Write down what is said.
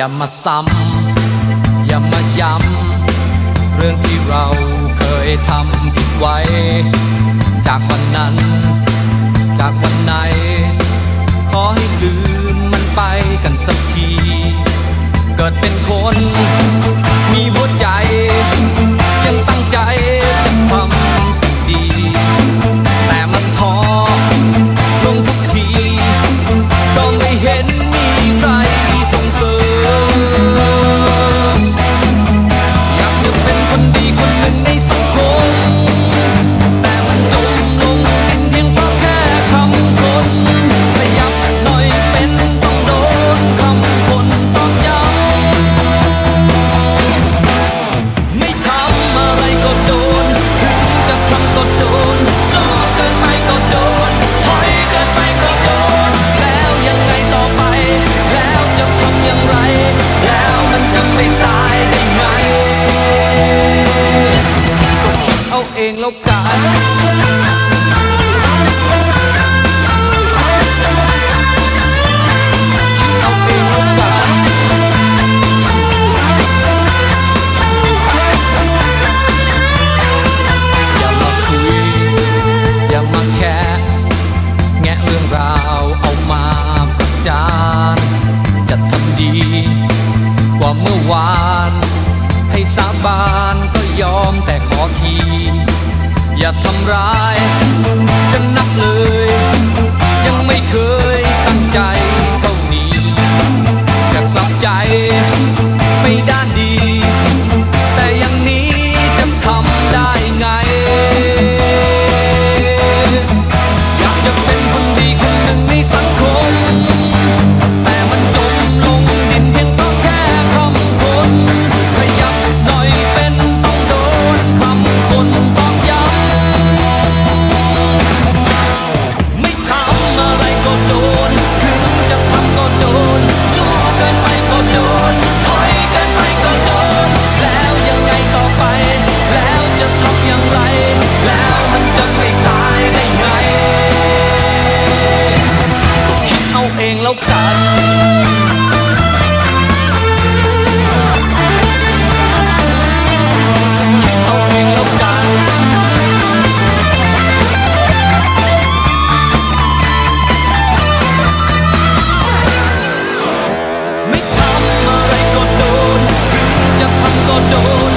อย่ามาซ้ำอย่ามาย้ำเรื่องที่เราเคยทำผิดไว้ จากวันนั้น จากวันไหน ขอให้ลืมมันไปกันสักที เกิดเป็นคน มีหัวใจ องแล้วกัน ยอมแต่ขอที อย่าทำร้าย กังนักเลย ยังไม่เคย your door.